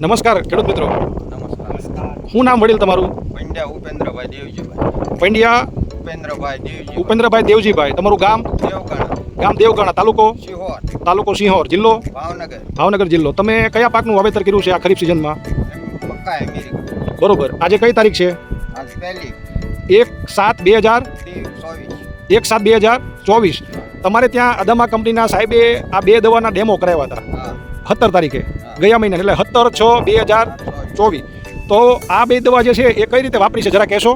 નમસ્કાર ખેડૂત મિત્રો. નમસ્કાર શું નામ વડીલ તમારું? પંડ્યા ઉપેન્દ્રભાઈ દેવજીભાઈ. પંડ્યા ઉપેન્દ્રભાઈ દેવજી ઉપેન્દ્રભાઈ દેવજીભાઈ. તમારું ગામ? દેવગાણા ગામ દેવગાણા તાલુકો? સિહોર તાલુકો સિંહોર જિલ્લો? ભાવનગર. ભાવનગર જિલ્લો. તમે કયા પાકનું વાવેતર કર્યું છે આ ખરીફ સિઝનમાં? બરોબર. આજે કઈ તારીખ છે? એક સાત બે હજાર? એક સાત બે હજાર ચોવીસ. તમારે ત્યાં અદામા કંપનીના સાહેબે આ બે દવાના ડેમો કરાવ્યા હતા. સત્તર તારીખે ગયા મહિના એટલે સત્તર છ બે હજાર ચોવીસ. તો આ બે દવા જે છે એ કઈ રીતે વાપરી છે? જરા કહેશો.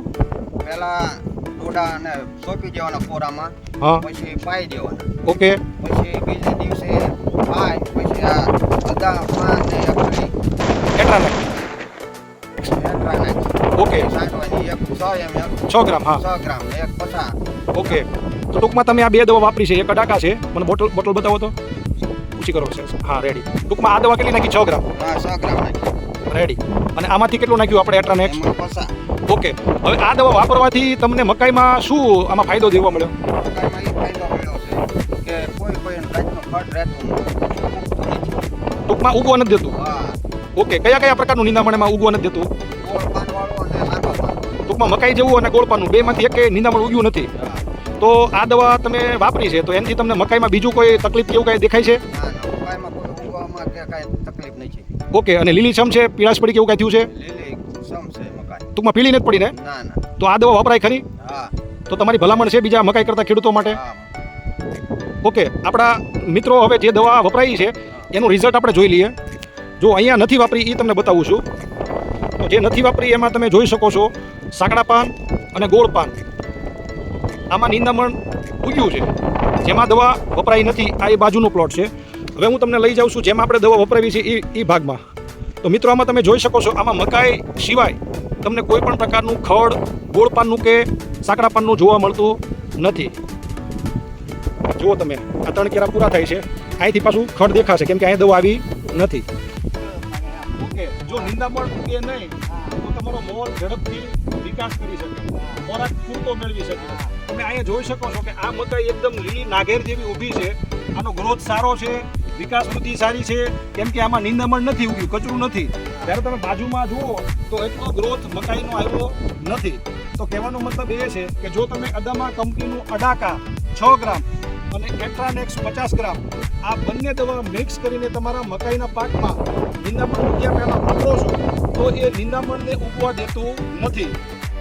પહેલા ડોડા અને સોંપી દેવાના ફોરામાં હા. પછી પાઈ દેવાના. ઓકે. પછી બીજે દિવસે પાય પછી આ બધા પાંચ ને નાખી ઓકે. છ ગ્રામ હા. છ ગ્રામ એક પચાસ. ઓકે. તો ટૂંકમાં તમે આ બે દવા વાપરી છે એક અડાકા છે. મને બોટલ બોટલ બતાવો તો. ઊંચી કરો છે. હા રેડી ટૂંકમાં આ દવા કેટલી નાખી? છ ગ્રામ. હા છ ગ્રામ નાખી. રેડી અને આમાંથી કેટલું નાખ્યું આપણે એટલા નેક્સ્ટ ઓકે હવે આ દવા વાપરવાથી તમને મકાઈમાં શું આમાં ફાયદો જોવા મળ્યો? ટૂંકમાં ઉગવા નથી દેતું? હા. ઓકે કયા કયા પ્રકારનું નિંદામણ એમાં ઉગવા નથી દેતું? ટૂંકમાં મકાઈ જેવું અને ગોળપાનું બેમાંથી એક નિંદામણ ઉગ્યું નથી? તો આ દવા તમે વાપરી છે તો એનાથી તમને મકાઈમાં બીજું કોઈ તકલીફ કેવું કાંઈ દેખાય છે? ઓકે અને લીલીછમ છે પીળાશ પડી કે એવું કાંઈ થયું છે? લીલી ટૂંકમાં પીળી નથી પડી ના તો આ દવા વપરાય ખરી? તો તમારી ભલામણ છે બીજા મકાઈ કરતા ખેડૂતો માટે? ઓકે આપણા મિત્રો હવે જે દવા વપરાઈ છે એનું રિઝલ્ટ આપણે જોઈ લઈએ. જો અહીંયા નથી વાપરી એ તમને બતાવું છું. તો જે નથી વાપરી એમાં તમે જોઈ શકો છો સાંકડા પાન અને ગોળ પાન. આમાં નિંદામણ ઉગ્યું છે. જેમાં દવા વપરાઈ નથી, આ એ બાજુનો પ્લોટ છે. હવે હું તમને લઈ જાઉં છું, જેમાં આપણે દવા વપરાવી છે એ એ ભાગમાં. તો મિત્રો, આમાં તમે જોઈ શકો છો, આમાં મકાઈ સિવાય તમને કોઈ પણ પ્રકારનું ખડ, ગોળપાનનું કે સાંકડા પાનનું જોવા મળતું નથી. જુઓ તમે, આ ત્રણ કેરા પૂરા થાય છે. અહીંથી પાછું ખડ દેખાશે, કેમ કે અહીં દવા આવી નથી. ઓકે જો નિંદામણ ઉગે નહીં, તો તમારો મોર ઝડપથી વિકાસ કરી શકે. ખોરાક પૂરતો મેળવી શકે. તમે અહીંયા જોઈ શકો છો કે આ મકાઈ એકદમ લીલી નાગેર જેવી ઊભી છે. આનો ગ્રોથ સારો છે, વિકાસ વૃદ્ધિ સારી છે. કેમ કે આમાં નિંદામણ નથી ઉગ્યું, કચરું નથી. જ્યારે તમે બાજુમાં જુઓ, તો એટલો ગ્રોથ મકાઈનો આવ્યો નથી. તો કહેવાનો મતલબ એ છે કે જો તમે અદામા કંપનીનું અડાકા છ ગ્રામ અને એટ્રાનેક્સ પચાસ ગ્રામ. આ બંને દવા મિક્સ કરીને તમારા મકાઈના પાકમાં નિંદામણ ઉગ્યા પહેલાં વાપરો છો, તો એ નિંદામણને ઉગવા દેતું નથી.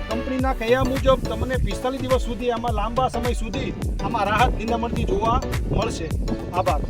કંપનીના કહ્યા મુજબ તમને પિસ્તાલીસ દિવસ સુધી આમાં લાંબા સમય સુધી આમાં રાહત નિંદામણથી જોવા મળશે. આભાર.